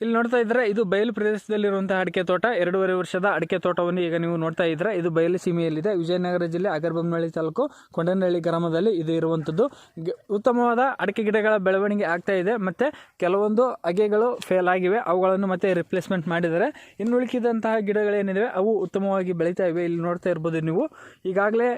ಇಲ್ಲಿ ನೋಡ್ತಾ ಇದ್ರೆ ಇದು ಬಯಲು ಪ್ರದೇಶದಲ್ಲಿರುವಂತಹ ಅಡಿಕೆ ತೋಟ. ಎರಡೂವರೆ ವರ್ಷದ ಅಡಿಕೆ ತೋಟವನ್ನು ಈಗ ನೀವು ನೋಡ್ತಾ ಇದ್ರೆ ಇದು ಬಯಲು ಸೀಮೆಯಲ್ಲಿದೆ. ವಿಜಯನಗರ ಜಿಲ್ಲೆ ಅಗರ್ಬೊಮ್ಮನಹಳ್ಳಿ ತಾಲೂಕು ಕೊಂಡನಹಳ್ಳಿ ಗ್ರಾಮದಲ್ಲಿ ಇದು ಇರುವಂಥದ್ದು ಉತ್ತಮವಾದ ಅಡಿಕೆ ಗಿಡಗಳ ಬೆಳವಣಿಗೆ ಆಗ್ತಾ ಇದೆ. ಮತ್ತು ಕೆಲವೊಂದು ಅಗೆಗಳು ಫೇಲ್ ಆಗಿವೆ. ಅವುಗಳನ್ನು ಮತ್ತೆ ರಿಪ್ಲೇಸ್ಮೆಂಟ್ ಮಾಡಿದ್ದಾರೆ. ಇನ್ನು ಉಳಿಕಿದಂತಹ ಗಿಡಗಳೇನಿವೆ ಅವು ಉತ್ತಮವಾಗಿ ಬೆಳೀತಾ ಇವೆ. ಇಲ್ಲಿ ನೋಡ್ತಾ ಇರ್ಬೋದು ನೀವು. ಈಗಾಗಲೇ